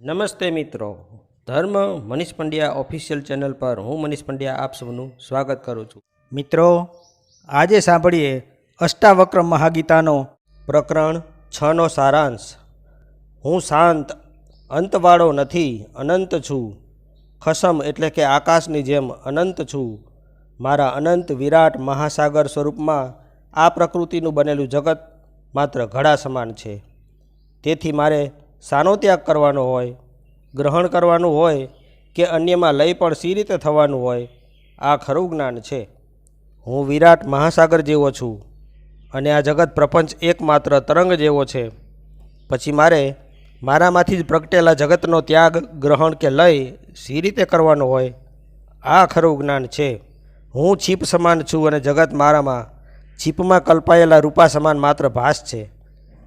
નમસ્તે મિત્રો. ધર્મ મનીષ પંડ્યા ઓફિશિયલ ચેનલ પર હું મનીષ પંડ્યા આપ સૌનું સ્વાગત કરું છું. મિત્રો, આજે સાંભળીએ અષ્ટાવક્ર મહાગીતાનો પ્રકરણ છનો સારાંશ. હું શાંત, અંતવાળો નથી, અનંત છું. ખસમ એટલે કે આકાશની જેમ અનંત છું. મારા અનંત વિરાટ મહાસાગર સ્વરૂપમાં આ પ્રકૃતિનું બનેલું જગત માત્ર ઘડા સમાન છે. તેથી મારે શાનો ત્યાગ કરવાનો હોય, ગ્રહણ કરવાનું હોય કે અન્યમાં લય પણ સી રીતે થવાનું હોય, આ ખરું જ્ઞાન છે. હું વિરાટ મહાસાગર જેવો છું અને આ જગત પ્રપંચ એકમાત્ર તરંગ જેવો છે. પછી મારે મારામાંથી જ પ્રગટેલા જગતનો ત્યાગ, ગ્રહણ કે લય સી રીતે કરવાનો હોય, આ ખરું જ્ઞાન છે. હું છીપ સમાન છું અને જગત મારામાં છીપમાં કલ્પાયેલા રૂપા સમાન માત્ર ભાસ છે.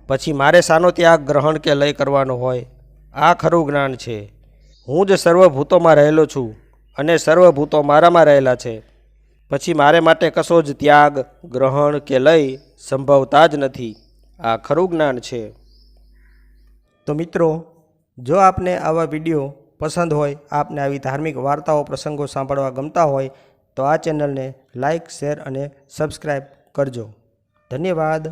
પછી મારે શાનો ત્યાગ ગ્રહણ કે લય કરવાનો હોય? આ ખરું જ્ઞાન છે. હું જ સર્વભૂતોમાં રહેલો છું અને સર્વભૂતો મારામાં રહેલા છે. પછી મારે માટે કશો જ ત્યાગ, ગ્રહણ કે લય સંભવતા જ નથી. આ ખરું જ્ઞાન છે. તો મિત્રો, જો આપને આવા વીડિયો પસંદ હોય, આપને આવી ધાર્મિક વાર્તાઓ, પ્રસંગો સાંભળવા ગમતા હોય, તો આ ચેનલને લાઈક, શેર અને સબસ્ક્રાઈબ કરજો. ધન્યવાદ.